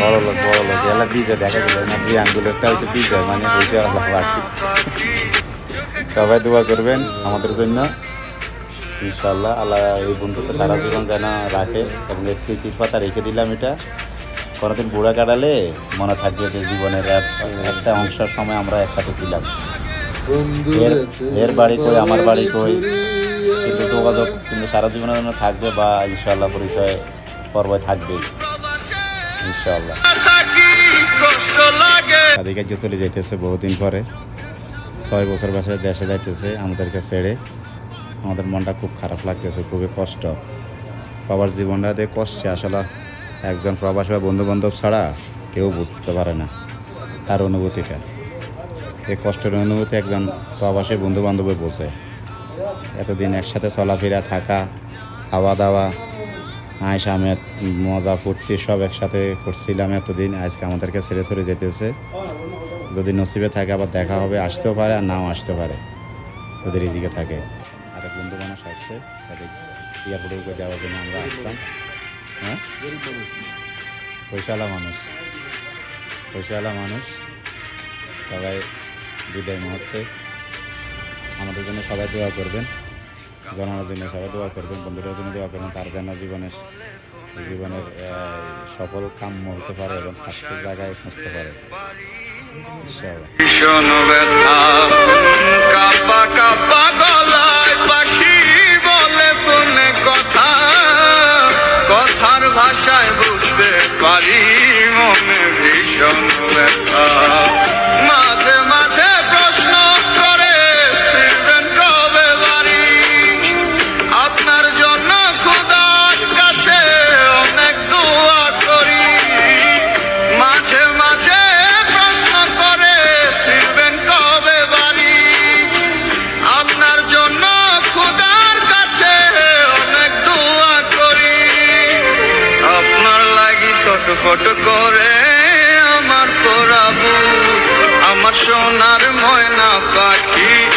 বড় লোক বড় লোক এলা বিজয় দেখা গেল? না দুই আঙ্গুলেরটা হচ্ছে বিজয় মানে সবাই দোয়া করবেন আমাদের জন্য। ইনশাল্লাহ আল্লাহ এই বন্ধুত্ব সারা জীবন যেন রাখে এবং এই স্মৃতির পাতা রেখে দিলাম এটা। কোনোদিন বুড়া কাটালে মনে থাকবে যে জীবনের এক- একটা অংশের সময় আমরা একসাথে ছিলাম। এর এর বাড়ি কই, আমার বাড়ি কই? কিন্তু যোগাযোগ কিন্তু সারা জীবনের জন্য থাকবে বা ইনশাল্লাহ পরিচয় পর্ব থাকবেই ইনশাল্লাহ চলে যাইতেছে বহুদিন পরে। ছয় বছর বয়সে দেশে যাইতেছে, আমাদেরকে ছেড়ে। আমাদের মনটা খুব খারাপ লাগতেছে, খুবই কষ্ট। বাবার জীবনটা দিয়ে কষ্টে, আসলে একজন প্রবাসী বা বন্ধু বান্ধব ছাড়া কেউ বুঝতে পারে না তার অনুভূতিটা। এই কষ্টের অনুভূতি একজন প্রবাসী বন্ধু বান্ধবে বোঝে। এতদিন একসাথে চলাফেরা, থাকা খাওয়া দাওয়া আয়স আমের মজা ফুর্তি সব একসাথে করছিলাম এতদিন, আজকে আমাদেরকে ছেড়ে ছেড়ে যেতেছে। যদি নসিবে থাকে আবার দেখা হবে, আসতেও পারে আর নাও আসতে পারে ওদের এদিকে থাকে। আর বন্ধু মানুষ আসছে, তাদের যাওয়ার জন্য আমরা আসতাম হ্যাঁ? মানুষ। পয়সাওয়ালা মানুষ। সবাই বিদায় মুহূর্তে। আমাদের জন্য সবাই দোয়া করবেন। জনগণের জন্য সবাই দোয়া করবেন বন্ধুদের জন্য দোয়া করবেন তার যেন জীবনের জীবনের সফল কাম্য হতে পারে এবং স্বাস্থ্য জায়গায় পৌঁছতে পারে কথার ভাষায় বুঝতে পারি মনে ভীষণ ব্যথা। ছটফট করে আমার পরাবু আমার সোনার ময়না পাখি।